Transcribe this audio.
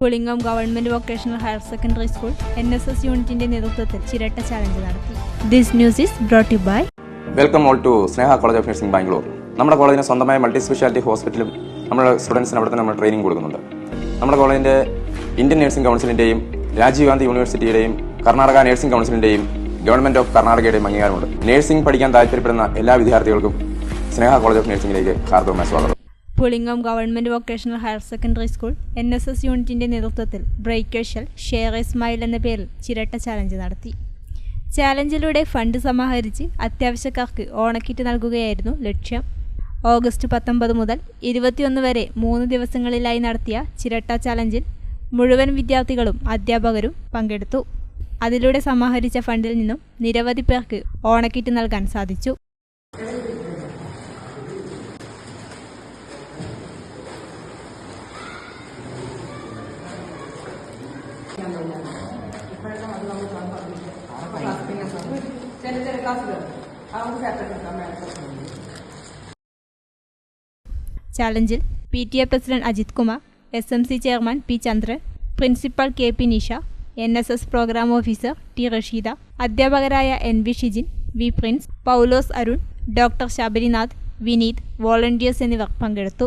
Pulingom government vocational higher secondary school N S S യൂണിറ്റിന്റെ നേതൃത്വത്തിൽ ചിരട്ട ചാലഞ്ച് നടത്തി. This news is brought by welcome all to Sneha college of nursing Bangalore നമ്മുടെ കോളേജിന് സ്വന്തമായ multi speciality ഹോസ്പിറ്റലും നമ്മുടെ സ്റ്റുഡൻസിന് അവിടെ തന്നെ നമ്മൾ ട്രെയിനിങ് കൊടുക്കുന്നുണ്ട്. നമ്മുടെ കോളേജിന്റെ ഇന്ത്യൻ നഴ്സിംഗ് കൗൺസിലിന്റെയും രാജീവ് ഗാന്ധി യൂണിവേഴ്സിറ്റിയുടെയും കർണാടക നഴ്സിംഗ് കൗൺസിലിന്റെയും ഗവൺമെന്റ് ഓഫ് കർണാടകയുടെയും അംഗീകാരമുണ്ട്. നഴ്സിംഗ് പഠിക്കാൻ താല്പര്യപ്പെടുന്ന എല്ലാ വിദ്യാർത്ഥികൾക്കും സ്നേഹ കോളേജ് ഓഫ് നഴ്സിംഗിലേക്ക് ഹാർദവമായ സ്വാഗതം. Pulingom government vocational higher secondary school N S S യൂണിറ്റിന്റെ നേതൃത്വത്തിൽ break shell share a smile എന്ന പേരിൽ ചിരട്ട ചാലഞ്ച് നടത്തി. ചാലഞ്ചിലൂടെ ഫണ്ട് സമാഹരിച്ച് അത്യാവശ്യക്കാർക്ക് ഓണക്കിറ്റ് നൽകുകയായിരുന്നു ലക്ഷ്യം. ഓഗസ്റ്റ് പത്തൊമ്പത് മുതൽ ഇരുപത്തിയൊന്ന് വരെ മൂന്ന് ദിവസങ്ങളിലായി നടത്തിയ ചിരട്ട ചാലഞ്ചിൽ മുഴുവൻ വിദ്യാർത്ഥികളും അധ്യാപകരും പങ്കെടുത്തു. അതിലൂടെ സമാഹരിച്ച ഫണ്ടിൽ നിന്നും നിരവധി പേർക്ക് ഓണക്കിറ്റ് നൽകാൻ സാധിച്ചു. ചാലഞ്ചിൽ P T A president Ajith Kumar S M C chairman P Chandran principal K P Nisha N S S programme officer T Rasheeda അധ്യാപകരായ N V Shijin V Prince Paulose Arun doctor Sabarinath Vineeth volunteers എന്നിവർ പങ്കെടുത്തു.